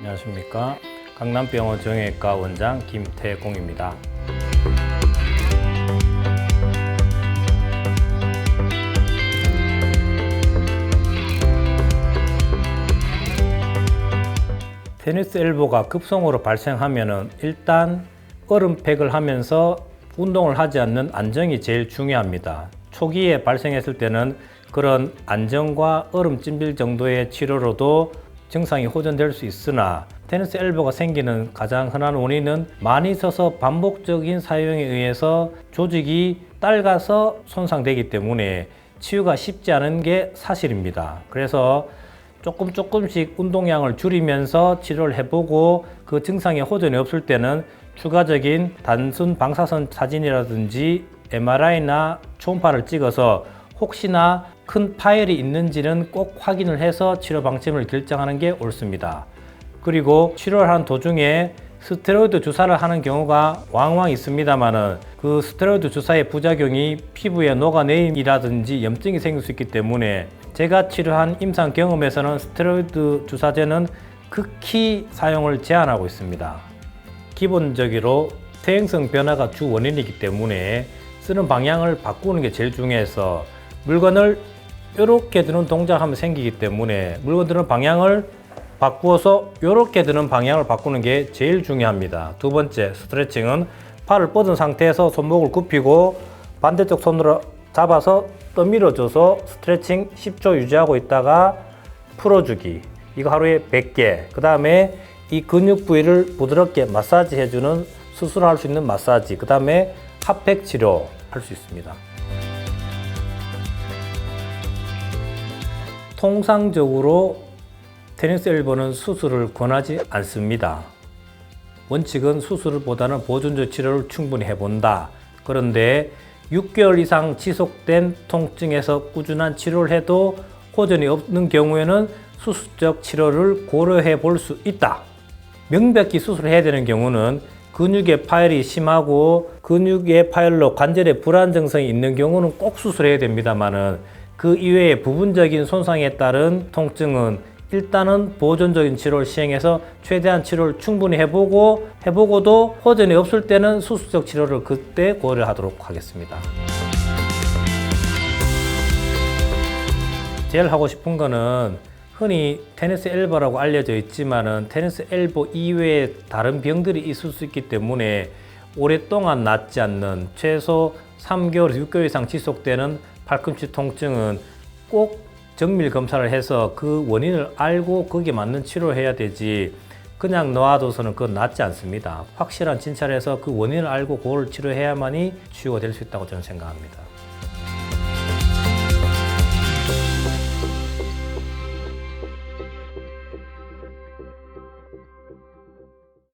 안녕하십니까. 강남병원 정형외과 원장 김태공입니다. 테니스 엘보가 급성으로 발생하면은 일단 얼음팩을 하면서 운동을 하지 않는 안정이 제일 중요합니다. 초기에 발생했을 때는 그런 안정과 얼음 찜질 정도의 치료로도 증상이 호전될 수 있으나 테니스 엘보가 생기는 가장 흔한 원인은 많이 서서 반복적인 사용에 의해서 조직이 딸가서 손상되기 때문에 치유가 쉽지 않은 게 사실입니다. 그래서 조금 조금씩 운동량을 줄이면서 치료를 해보고 그 증상이 호전이 없을 때는 추가적인 단순 방사선 사진이라든지 MRI나 초음파를 찍어서 혹시나 큰 파열이 있는지는 꼭 확인을 해서 치료 방침을 결정하는 게 옳습니다. 그리고 치료를 하는 도중에 스테로이드 주사를 하는 경우가 왕왕 있습니다만은 그 스테로이드 주사의 부작용이 피부에 녹아내림이라든지 염증이 생길 수 있기 때문에 제가 치료한 임상 경험에서는 스테로이드 주사제는 극히 사용을 제한하고 있습니다. 기본적으로 퇴행성 변화가 주 원인이기 때문에 쓰는 방향을 바꾸는 게 제일 중요해서 물건을 이렇게 드는 동작하면 생기기 때문에 물건 드는 방향을 바꾸어서 이렇게 드는 방향을 바꾸는 게 제일 중요합니다. 두 번째 스트레칭은 팔을 뻗은 상태에서 손목을 굽히고 반대쪽 손으로 잡아서 떠밀어줘서 스트레칭 10초 유지하고 있다가 풀어주기. 이거 하루에 100개. 그 다음에 이 근육 부위를 부드럽게 마사지 해주는 수술할 수 있는 마사지. 그 다음에 핫팩 치료 할 수 있습니다. 통상적으로 테니스 엘보는 수술을 권하지 않습니다. 원칙은 수술보다는 보존적 치료를 충분히 해본다. 그런데 6개월 이상 지속된 통증에서 꾸준한 치료를 해도 호전이 없는 경우에는 수술적 치료를 고려해 볼 수 있다. 명백히 수술을 해야 되는 경우는 근육의 파열이 심하고 근육의 파열로 관절에 불안정성이 있는 경우는 꼭 수술해야 됩니다만은 그 이외에 부분적인 손상에 따른 통증은 일단은 보존적인 치료를 시행해서 최대한 치료를 충분히 해보고 해보고도 호전이 없을 때는 수술적 치료를 그때 고려하도록 하겠습니다. 제일 하고 싶은 거는 흔히 테니스 엘보라고 알려져 있지만은 테니스 엘보 이외에 다른 병들이 있을 수 있기 때문에 오랫동안 낫지 않는 최소 3개월, 6개월 이상 지속되는 팔꿈치 통증은 꼭 정밀 검사를 해서 그 원인을 알고 거기에 맞는 치료를 해야 되지 그냥 놓아둬서는 그건 낫지 않습니다. 확실한 진찰해서 그 원인을 알고 그걸 치료해야만이 치유가 될 수 있다고 저는 생각합니다.